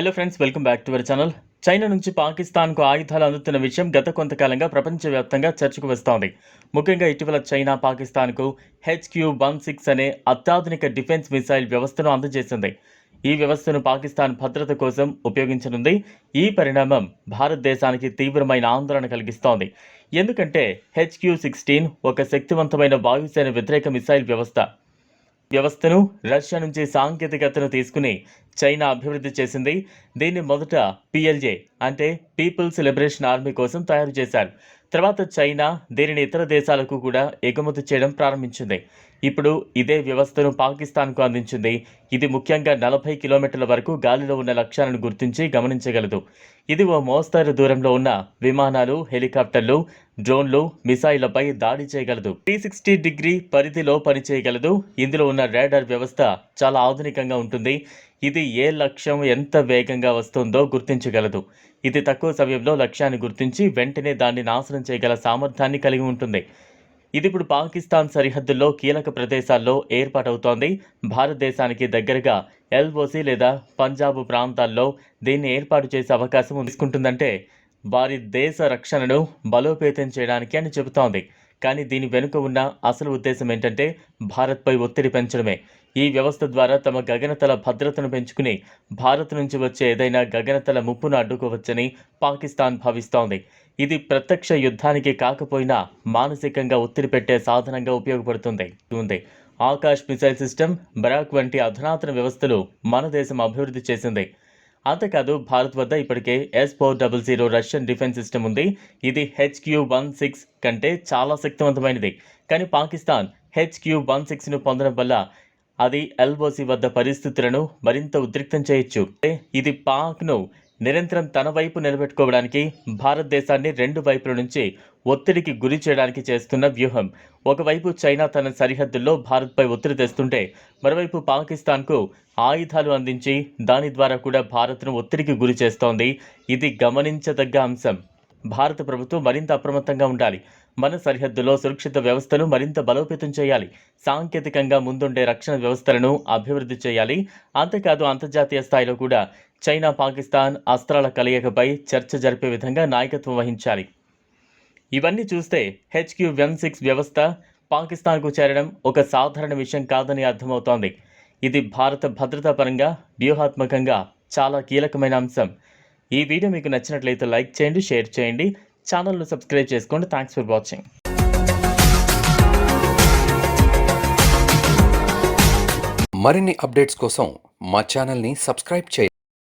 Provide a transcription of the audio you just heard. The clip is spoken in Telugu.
Hello friends welcome back to our channel China నుంచి పాకిస్తాన్కు ఆయుధాలు అందుతున్న విషయం గత కొంతకాలంగా ప్రపంచవ్యాప్తంగా చర్చకు వస్తోంది. ముఖ్యంగా ఇటీవల చైనా పాకిస్తాన్కు హెచ్క్యూ వన్ సిక్స్ అనే అత్యాధునిక డిఫెన్స్ మిసైల్ వ్యవస్థను అందజేసింది. ఈ వ్యవస్థను పాకిస్తాన్ భద్రత కోసం ఉపయోగించనుంది. ఈ పరిణామం భారతదేశానికి తీవ్రమైన ఆందోళన కలిగిస్తోంది. ఎందుకంటే హెచ్క్యూ సిక్స్టీన్ ఒక శక్తివంతమైన వాయుసేన వ్యతిరేక మిసైల్ వ్యవస్థ. వ్యవస్థను రష్యా నుంచి సాంకేతికతను తీసుకుని చైనా అభివృద్ధి చేసింది. దీన్ని మొదట పిఎల్జే అంటే పీపుల్స్ లిబరేషన్ ఆర్మీ కోసం తయారు చేశారు. తర్వాత చైనా దీనిని ఇతర దేశాలకు కూడా ఎగుమతి చేయడం ప్రారంభించింది. ఇప్పుడు ఇదే వ్యవస్థను పాకిస్తాన్కు అందించింది. ఇది ముఖ్యంగా నలభై కిలోమీటర్ల వరకు గాలిలో ఉన్న లక్ష్యాలను గుర్తించి గమనించగలదు. ఇది ఓ మోస్తారు దూరంలో ఉన్న విమానాలు హెలికాప్టర్లు డ్రోన్లు మిసైళ్ళపై దాడి చేయగలదు. త్రీ సిక్స్టీ డిగ్రీ పరిధిలో పనిచేయగలదు. ఇందులో ఉన్న రాడార్ వ్యవస్థ చాలా ఆధునికంగా ఉంటుంది. ఇది ఏ లక్ష్యం ఎంత వేగంగా వస్తుందో గుర్తించగలదు. ఇది తక్కువ సమయంలో లక్ష్యాన్ని గుర్తించి వెంటనే దాన్ని నాశనం చేయగల సామర్థ్యాన్ని కలిగి ఉంటుంది. ఇది ఇప్పుడు పాకిస్తాన్ సరిహద్దుల్లో కీలక ప్రదేశాల్లో ఏర్పాటవుతోంది. భారతదేశానికి దగ్గరగా ఎల్ఓసి లేదా పంజాబ్ ప్రాంతాల్లో దీన్ని ఏర్పాటు చేసే అవకాశం తీసుకుంటుందంటే వారి దేశ రక్షణను బలోపేతం చేయడానికి అని చెబుతోంది. కానీ దీని వెనుక ఉన్న అసలు ఉద్దేశం ఏంటంటే భారత్పై ఒత్తిడి పెంచడమే. ఈ వ్యవస్థ ద్వారా తమ గగనతల భద్రతను పెంచుకుని భారత్ నుంచి వచ్చే ఏదైనా గగనతల ముప్పును అడ్డుకోవచ్చని పాకిస్తాన్ భావిస్తోంది. ఇది ప్రత్యక్ష యుద్ధానికి కాకపోయినా మానసికంగా ఒత్తిడి పెట్టే సాధనంగా ఉపయోగపడుతుంది. ఉంది. ఆకాష్ మిసైల్ సిస్టమ్ బరాక్ వంటి అధునాతన వ్యవస్థలు మన దేశం అభివృద్ధి చేసింది. అంతేకాదు భారత్ వద్ద ఇప్పటికే S four double zero Russian defence system ఉంది. ఇది హెచ్క్యూ వన్ సిక్స్ కంటే చాలా శక్తివంతమైనది. కానీ పాకిస్తాన్ హెచ్క్యూ వన్ సిక్స్ను పొందడం వల్ల అది ఎల్ఓసి వద్ద పరిస్థితులను మరింత ఉద్రిక్తం చేయొచ్చు. ఇది పాక్ను నిరంతరం తన వైపు నిలబెట్టుకోవడానికి భారతదేశాన్ని రెండు వైపుల నుంచి ఒత్తిడికి గురి చేయడానికి చేస్తున్న వ్యూహం. ఒకవైపు చైనా తన సరిహద్దుల్లో భారత్పై ఒత్తిడి తెస్తుంటే మరోవైపు పాకిస్తాన్కు ఆయుధాలు అందించి దాని ద్వారా కూడా భారత్ను ఒత్తిడికి గురి చేస్తోంది. ఇది గమనించదగ్గ అంశం. భారత ప్రభుత్వం మరింత అప్రమత్తంగా ఉండాలి. మన సరిహద్దులో సురక్షిత వ్యవస్థను మరింత బలోపేతం చేయాలి. సాంకేతికంగా ముందుండే రక్షణ వ్యవస్థలను అభివృద్ధి చేయాలి. అంతేకాదు అంతర్జాతీయ స్థాయిలో కూడా చైనా పాకిస్తాన్ అస్త్రాల కలయికపై చర్చ జరిపే విధంగా నాయకత్వం వహించాలి. ఇవన్నీ చూస్తే హెచ్క్యూ వన్ సిక్స్ వ్యవస్థ పాకిస్తాన్కు చేరడం ఒక సాధారణ విషయం కాదని అర్థమవుతోంది. ఇది భారత భద్రతా పరంగా వ్యూహాత్మకంగా చాలా కీలకమైన అంశం. ఈ వీడియో మీకు నచ్చినట్లయితే లైక్ చేయండి షేర్ చేయండి. ఛానల్ను సబ్స్క్రైబ్ చేసుకోండి. Thanks for watching. మరిన్ని అప్డేట్స్ కోసం మా ఛానల్ని సబ్స్క్రైబ్ చేయండి.